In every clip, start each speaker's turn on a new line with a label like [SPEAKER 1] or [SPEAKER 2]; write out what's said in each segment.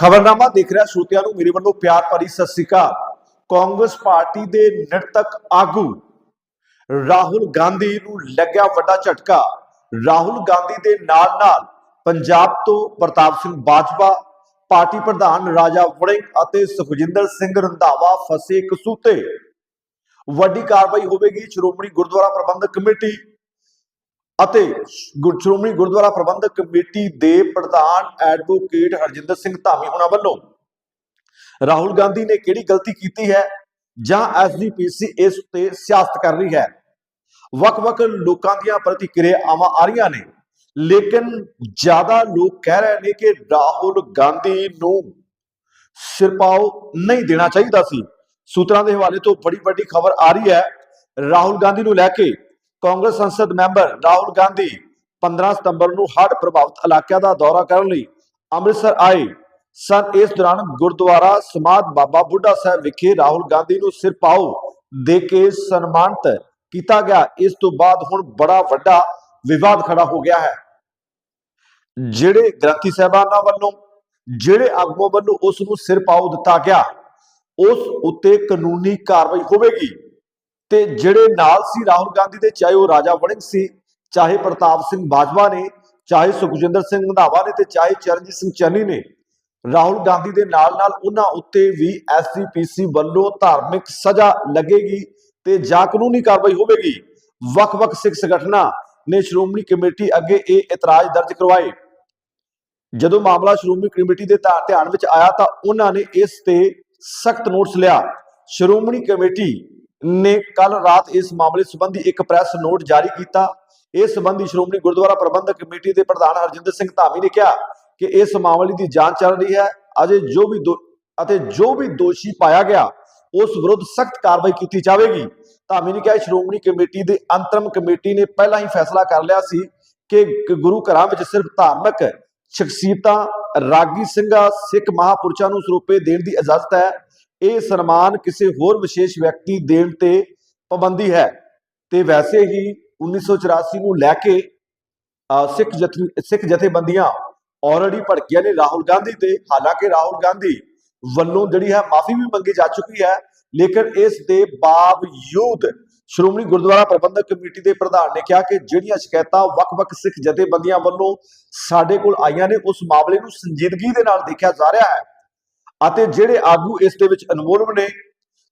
[SPEAKER 1] ਖਬਰਨਾਮਾ ਦੇਖ ਰਿਹਾ ਸਰੋਤਿਆਂ ਨੂੰ, ਮੇਰੇ ਵੱਲੋਂ ਪਿਆਰ ਭਰੀ ਸਤਿ ਸ੍ਰੀ ਅਕਾਲ। ਕਾਂਗਰਸ ਪਾਰਟੀ ਦੇ ਨਿਰਤਕ ਆਗੂ ਰਾਹੁਲ ਗਾਂਧੀ ਨੂੰ ਲੱਗਿਆ ਵੱਡਾ ਝਟਕਾ। ਰਾਹੁਲ ਗਾਂਧੀ ਦੇ ਨਾਲ ਨਾਲ ਪੰਜਾਬ ਤੋਂ ਪ੍ਰਤਾਪ ਸਿੰਘ ਬਾਜਵਾ, ਪਾਰਟੀ ਪ੍ਰਧਾਨ ਰਾਜਾ ਵੜਿੰਗ ਅਤੇ ਸੁਖਜਿੰਦਰ ਸਿੰਘ ਰੰਧਾਵਾ ਫਸੇ ਕਸੂਤੇ ਵੱਡੀ ਕਾਰਵਾਈ ਹੋਵੇਗੀ। ਸ਼੍ਰੋਮਣੀ ਗੁਰਦੁਆਰਾ ਪ੍ਰਬੰਧਕ ਕਮੇਟੀ ਅਤੇ ਗੁਰ- ਸ਼੍ਰੋਮਣੀ ਗੁਰਦੁਆਰਾ ਪ੍ਰਬੰਧਕ ਕਮੇਟੀ ਦੇ ਪ੍ਰਧਾਨ ਐਡਵੋਕੇਟ ਹਰਜਿੰਦਰ ਸਿੰਘ ਧਾਮੀ ਹੋਣਾ ਵੱਲੋਂ ਰਾਹੁਲ ਗਾਂਧੀ ਨੇ ਕਿਹੜੀ ਗਲਤੀ ਕੀਤੀ ਹੈ? ਜਾਂ ਐਸਜੀਪੀਸੀ ਇਸ ਤੇ ਸਿਆਸਤ ਕਰ ਰਹੀ ਹੈ? ਵੱਖ-ਵੱਖ ਲੋਕਾਂ ਦੀਆਂ ਪ੍ਰਤੀਕਿਰਿਆਵਾਂ ਆ ਰਹੀਆਂ ਨੇ, ਲੇਕਿਨ ਜ਼ਿਆਦਾ ਲੋਕ ਕਹਿ ਰਹੇ ਨੇ ਕਿ ਰਾਹੁਲ ਗਾਂਧੀ ਨੂੰ ਸਿਰਪਾਓ ਨਹੀਂ ਦੇਣਾ ਚਾਹੀਦਾ ਸੀ। ਸੂਤਰਾਂ ਦੇ ਹਵਾਲੇ ਤੋਂ ਬੜੀ ਵੱਡੀ ਖਬਰ ਆ ਰਹੀ ਹੈ। ਰਾਹੁਲ ਗਾਂਧੀ ਨੂੰ ਲੈ ਕੇ ਕਾਂਗਰਸ ਸੰਸਦ ਮੈਂਬਰ ਰਾਹੁਲ ਗਾਂਧੀ 15 ਸਤੰਬਰ ਨੂੰ ਹੜ੍ਹ ਪ੍ਰਭਾਵਿਤ ਇਲਾਕਿਆਂ ਦਾ ਦੌਰਾ ਕਰਨ ਲਈ ਅੰਮ੍ਰਿਤਸਰ ਆਏ ਸਨ। ਇਸ ਦੌਰਾਨ ਗੁਰਦੁਆਰਾ ਸਮਾਧ ਬਾਬਾ ਬੁੱਢਾ ਸਾਹਿਬ ਵਿਖੇ ਰਾਹੁਲ ਗਾਂਧੀ ਨੂੰ ਸਿਰਪਾਓ ਦੇ ਕੇ ਸਨਮਾਨਿਤ ਕੀਤਾ ਗਿਆ। ਇਸ ਤੋਂ ਬਾਅਦ ਹੁਣ ਬੜਾ ਵੱਡਾ ਵਿਵਾਦ ਖੜਾ ਹੋ ਗਿਆ ਹੈ। ਜਿਹੜੇ ਗ੍ਰੰਥੀ ਸਾਹਿਬਾਨਾਂ ਵੱਲੋਂ, ਜਿਹੜੇ ਆਗੂਆਂ ਵੱਲੋਂ ਉਸ ਨੂੰ ਸਿਰ ਸਿਰਪਾਓ ਦਿੱਤਾ ਗਿਆ, ਉਸ ਉੱਤੇ ਕਾਨੂੰਨੀ ਕਾਰਵਾਈ ਹੋਵੇਗੀ। ਤੇ ਜਿਹੜੇ ਨਾਲ ਸੀ ਰਾਹੁਲ ਗਾਂਧੀ ਦੇ, ਚਾਹੇ ਉਹ ਰਾਜਾ ਵੜਿੰਗ ਸੀ, ਚਾਹੇ ਪ੍ਰਤਾਪ ਸਿੰਘ ਬਾਜਵਾ ਨੇ, ਚਾਹੇ ਸੁਖਜਿੰਦਰ ਸਿੰਘ ਰੰਧਾਵਾ ਨੇ ਤੇ ਚਾਹੇ ਚਰਨਜੀਤ ਸਿੰਘ ਚੰਨੀ ਨੇ, ਰਾਹੁਲ ਗਾਂਧੀ ਦੇ ਨਾਲ ਨਾਲ ਉਹਨਾਂ ਉੱਤੇ ਵੀ ਐਸਜੀਪੀਸੀ ਵੱਲੋਂ ਧਾਰਮਿਕ ਸਜ਼ਾ ਲੱਗੇਗੀ ਤੇ ਜਾਂ ਕਾਨੂੰਨੀ ਕਾਰਵਾਈ ਹੋਵੇਗੀ। ਵੱਖ-ਵੱਖ ਸਿੱਖ ਸੰਗਠਨਾਂ ਨੇ ਸ਼੍ਰੋਮਣੀ ਕਮੇਟੀ ਅੱਗੇ ਇਹ ਇਤਰਾਜ਼ ਦਰਜ ਕਰਵਾਏ। ਜਦੋਂ ਮਾਮਲਾ ਸ਼੍ਰੋਮਣੀ ਕਮੇਟੀ ਦੇ ਧਿਆਨ ਵਿੱਚ ਆਇਆ ਤਾਂ ਉਹਨਾਂ ਨੇ ਇਸ ਤੇ ਸਖਤ ਨੋਟਿਸ ਲਿਆ। ਸ਼੍ਰੋਮਣੀ ਕਮੇਟੀ ਨੇ ਕੱਲ ਰਾਤ ਇਸ ਮਾਮਲੇ ਸੰਬੰਧੀ ਇੱਕ ਪ੍ਰੈਸ ਨੋਟ ਜਾਰੀ ਕੀਤਾ। ਇਸ ਸੰਬੰਧੀ ਸ਼੍ਰੋਮਣੀ ਗੁਰਦੁਆਰਾ ਪ੍ਰਬੰਧਕ ਕਮੇਟੀ ਦੇ ਪ੍ਰਧਾਨ ਹਰਜਿੰਦਰ ਸਿੰਘ ਧਾਮੀ ਨੇ ਕਿਹਾ ਕਿ ਇਸ ਮਾਮਲੇ ਦੀ ਜਾਂਚ ਚੱਲ ਰਹੀ ਹੈ। ਅਜੇ ਜੋ ਵੀ ਅਤੇ ਜੋ ਵੀ ਦੋਸ਼ੀ ਪਾਇਆ ਗਿਆ, ਉਸ ਵਿਰੁੱਧ ਸਖਤ ਕਾਰਵਾਈ ਕੀਤੀ ਜਾਵੇਗੀ। ਧਾਮੀ ਨੇ ਕਿਹਾ, ਸ਼੍ਰੋਮਣੀ ਕਮੇਟੀ ਦੇ ਅੰਤਰਮ ਕਮੇਟੀ ਨੇ ਪਹਿਲਾਂ ਹੀ ਫੈਸਲਾ ਕਰ ਲਿਆ ਸੀ ਕਿ ਗੁਰੂ ਘਰਾਂ ਵਿੱਚ ਸਿਰਫ ਧਾਰਮਿਕ ਸ਼ਖਸੀਅਤਾਂ, ਰਾਗੀ ਸਿੰਘਾਂ, ਸਿੱਖ ਮਹਾਪੁਰਸ਼ਾਂ ਨੂੰ ਸਰੂਪੇ ਦੇਣ ਦੀ ਇਜਾਜ਼ਤ ਹੈ। ਇਹ ਸਨਮਾਨ ਕਿਸੇ ਹੋਰ ਵਿਸ਼ੇਸ਼ ਵਿਅਕਤੀ ਦੇਣ ਤੇ ਪਾਬੰਦੀ ਹੈ। ਤੇ ਵੈਸੇ ਹੀ 1984 ਨੂੰ ਲੈ ਕੇ ਸਿੱਖ ਸਿੱਖ ਜਥੇਬੰਦੀਆਂ ਆਲਰੇਡੀ ਭੜਕੀਆਂ ਨੇ ਰਾਹੁਲ ਗਾਂਧੀ ਤੇ। ਹਾਲਾਂਕਿ ਰਾਹੁਲ ਗਾਂਧੀ ਵੱਲੋਂ ਜਿਹੜੀ ਹੈ ਮਾਫੀ ਵੀ ਮੰਗੀ ਜਾ ਚੁੱਕੀ ਹੈ, ਲੇਕਿਨ ਇਸ ਦੇ ਬਾਵਜੂਦ ਸ਼੍ਰੋਮਣੀ ਗੁਰਦੁਆਰਾ ਪ੍ਰਬੰਧਕ ਕਮੇਟੀ ਦੇ ਪ੍ਰਧਾਨ ਨੇ ਕਿਹਾ ਕਿ ਜਿਹੜੀਆਂ ਸ਼ਿਕਾਇਤਾਂ ਵੱਖ-ਵੱਖ ਸਿੱਖ ਜਥੇਬੰਦੀਆਂ ਵੱਲੋਂ ਸਾਡੇ ਕੋਲ ਆਈਆਂ ਨੇ, ਉਸ ਮਾਮਲੇ ਨੂੰ ਸੰਜੀਦਗੀ ਦੇ ਨਾਲ ਦੇਖਿਆ ਜਾ ਰਿਹਾ ਹੈ। ਅਤੇ ਜਿਹੜੇ ਆਗੂ ਇਸ ਦੇ ਵਿੱਚ ਇਨਵੋਲਵ ਨੇ,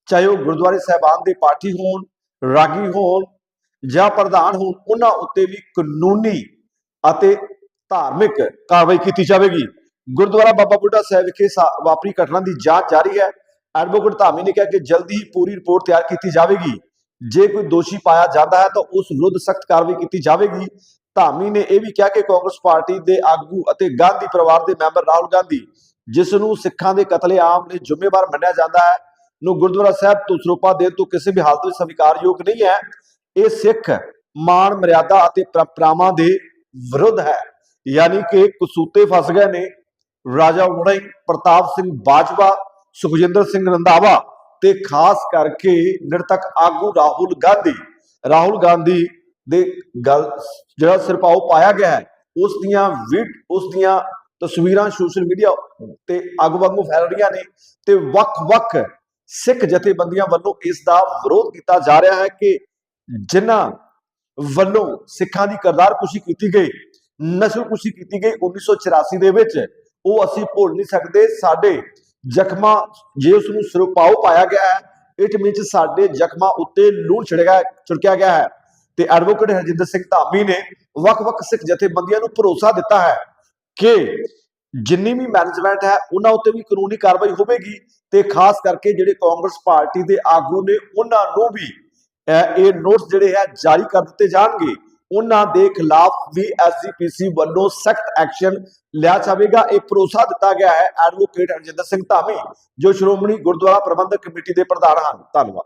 [SPEAKER 1] ਚਾਹੇ ਉਹ ਗੁਰਦੁਆਰੇ ਸਾਹਿਬਾਨ ਦੇ ਪਾਠੀ ਹੋਣ, ਰਾਗੀ ਹੋਣ ਜਾਂ ਪ੍ਰਧਾਨ ਹੋਣ, ਉਹਨਾਂ ਉੱਤੇ ਵੀ ਕਾਨੂੰਨੀ ਅਤੇ ਧਾਰਮਿਕ ਕਾਰਵਾਈ ਕੀਤੀ ਜਾਵੇਗੀ। ਗੁਰਦੁਆਰਾ ਬਾਬਾ ਬੁੱਢਾ ਸਾਹਿਬ ਵਿਖੇ ਵਾਪਰੀ ਘਟਨਾ ਦੀ ਜਾਂਚ ਜਾਰੀ ਹੈ। ਐਡਵੋਕੇਟ ਧਾਮੀ ਨੇ ਕਿਹਾ ਕਿ ਜਲਦੀ ਹੀ ਪੂਰੀ ਰਿਪੋਰਟ ਤਿਆਰ ਕੀਤੀ ਜਾਵੇਗੀ। ਜੇ ਕੋਈ ਦੋਸ਼ੀ ਪਾਇਆ ਜਾਂਦਾ ਹੈ ਤਾਂ ਉਸ ਵਿਰੁੱਧ ਸਖਤ ਕਾਰਵਾਈ ਕੀਤੀ ਜਾਵੇਗੀ। ਧਾਮੀ ਨੇ ਇਹ ਵੀ ਕਿਹਾ ਕਿ ਕਾਂਗਰਸ ਪਾਰਟੀ ਦੇ ਆਗੂ ਅਤੇ ਗਾਂਧੀ ਪਰਿਵਾਰ ਦੇ ਮੈਂਬਰ ਰਾਹੁਲ ਗਾਂਧੀ ਜਿਸ ਨੂੰ ਸਿੱਖਾਂ ਦੇ ਕਤਲੇਆਮ ਲਈ ਜ਼ਿੰਮੇਵਾਰ ਮੰਨਿਆ ਜਾਂਦਾ ਹੈ, ਨੂੰ ਗੁਰਦੁਆਰਾ ਸਾਹਿਬ ਤੋਂ ਸਰੂਪਾ ਦੇਣ ਤੋਂ ਕਿਸੇ ਵੀ ਹਾਲਤ ਵਿੱਚ ਸਵੀਕਾਰਯੋਗ ਨਹੀਂ ਹੈ, ਇਹ ਸਿੱਖ ਮਾਣ, ਮਰਿਆਦਾ ਅਤੇ ਪਰੰਪਰਾਵਾਂ ਦੇ ਵਿਰੁੱਧ ਹੈ। ਯਾਨੀ ਕਿ ਕਸੂਤੇ ਫਸ ਗਏ ਨੇ, ਰਾਜਾ ਵੜਿੰਗ ਪ੍ਰਤਾਪ ਸਿੰਘ ਬਾਜਵਾ, ਸੁਖਜਿੰਦਰ ਸਿੰਘ ਰੰਧਾਵਾ ਤੇ ਖਾਸ ਕਰਕੇ ਨਿਰਤਕ ਆਗੂ ਰਾਹੁਲ ਗਾਂਧੀ। ਰਾਹੁਲ ਗਾਂਧੀ ਦੇ ਗੱਲ, ਜਿਹੜਾ ਸਿਰਪਾਓ ਪਾਇਆ ਗਿਆ ਹੈ, ਉਸ ਦੀਆਂ ਵੀਡ ਉਸ ਦੀਆਂ ਤਸਵੀਰਾਂ ਸੋਸ਼ਲ ਮੀਡੀਆ ਤੇ ਅੱਗ ਵਾਂਗੂ ਫੈਲ ਰਹੀਆਂ ਨੇ ਤੇ ਵੱਖ-ਵੱਖ ਸਿੱਖ ਜਥੇਬੰਦੀਆਂ ਵੱਲੋਂ ਇਸ ਦਾ ਵਿਰੋਧ ਕੀਤਾ ਜਾ ਰਿਹਾ ਹੈ ਕਿ ਜਿਨ੍ਹਾਂ ਵੱਲੋਂ ਸਿੱਖਾਂ ਦੀ ਕਰਦਾਰਕੁਸ਼ੀ ਕੀਤੀ ਗਈ ਨਸਲਕੁਸ਼ੀ ਕੀਤੀ ਗਈ 1984 ਦੇ ਵਿੱਚ, ਉਹ ਅਸੀਂ ਭੁੱਲ ਨਹੀਂ ਸਕਦੇ। ਸਾਡੇ ਜ਼ਖਮਾਂ ਜੇ ਉਸ ਨੂੰ ਸਿਰਪਾਓ ਪਾਇਆ ਗਿਆ ਹੈ ਇਟ ਮੀਨਸ ਸਾਡੇ ਜ਼ਖਮਾਂ ਉੱਤੇ ਲੂਣ ਛਿੜਿਆ ਛਿੜਕਿਆ ਗਿਆ ਹੈ। ਤੇ ਐਡਵੋਕੇਟ ਹਰਜਿੰਦਰ ਸਿੰਘ ਧਾਮੀ ਨੇ ਵੱਖ-ਵੱਖ ਸਿੱਖ ਜਥੇਬੰਦੀਆਂ ਨੂੰ ਭਰੋਸਾ ਦਿੱਤਾ ਹੈ। ਕਿ ਜਿੰਨੀ ਵੀ ਮੈਨੇਜਮੈਂਟ ਹੈ, ਉਹਨਾਂ ਉੱਤੇ ਵੀ ਕਾਨੂੰਨੀ ਕਾਰਵਾਈ ਹੋਵੇਗੀ ਤੇ ਖਾਸ ਕਰਕੇ ਜਿਹੜੇ ਕਾਂਗਰਸ ਪਾਰਟੀ ਦੇ ਆਗੂ ਨੇ, ਉਹਨਾਂ ਨੂੰ ਵੀ ਇਹ ਨੋਟਸ ਜਿਹੜੇ ਹੈ, ਜਾਰੀ ਕਰ ਦਿੱਤੇ ਜਾਣਗੇ। ਉਹਨਾਂ ਦੇ ਖਿਲਾਫ ਵੀ ਐਸਜੀਪੀਸੀ ਵੱਲੋਂ ਸਖਤ ਐਕਸ਼ਨ ਲਿਆ ਜਾਵੇਗਾ। ਇਹ ਭਰੋਸਾ ਦਿੱਤਾ ਗਿਆ ਹੈ ਐਡਵੋਕੇਟ ਹਰਜਿੰਦਰ ਸਿੰਘ ਧਾਮੀ, ਜੋ ਸ਼੍ਰੋਮਣੀ ਗੁਰਦੁਆਰਾ ਪ੍ਰਬੰਧਕ ਕਮੇਟੀ ਦੇ ਪ੍ਰਧਾਨ ਹਨ। ਧੰਨਵਾਦ।